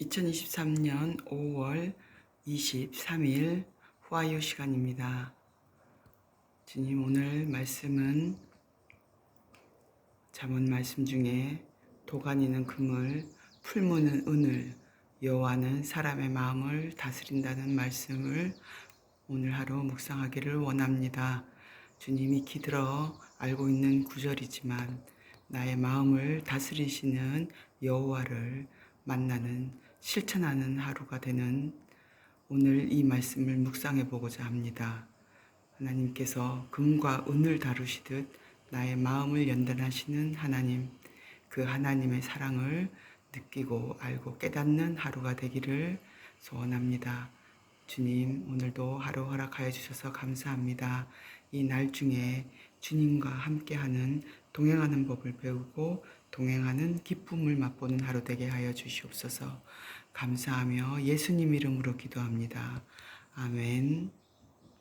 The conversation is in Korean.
2023년 5월 23일 후아유 시간입니다. 주님 오늘 말씀은 잠언 말씀 중에 도가니는 금을 풀무는 은을 여호와는 사람의 마음을 다스린다는 말씀을 오늘 하루 묵상하기를 원합니다. 주님이 기들어 알고 있는 구절이지만 나의 마음을 다스리시는 여호와를 만나는 실천하는 하루가 되는 오늘 이 말씀을 묵상해 보고자 합니다. 하나님께서 금과 은을 다루시듯 나의 마음을 연단하시는 하나님, 그 하나님의 사랑을 느끼고 알고 깨닫는 하루가 되기를 소원합니다. 주님, 오늘도 하루 허락하여 주셔서 감사합니다. 이 날 중에 주님과 함께하는 동행하는 법을 배우고 동행하는 기쁨을 맛보는 하루 되게 하여 주시옵소서. 감사하며 예수님 이름으로 기도합니다. 아멘.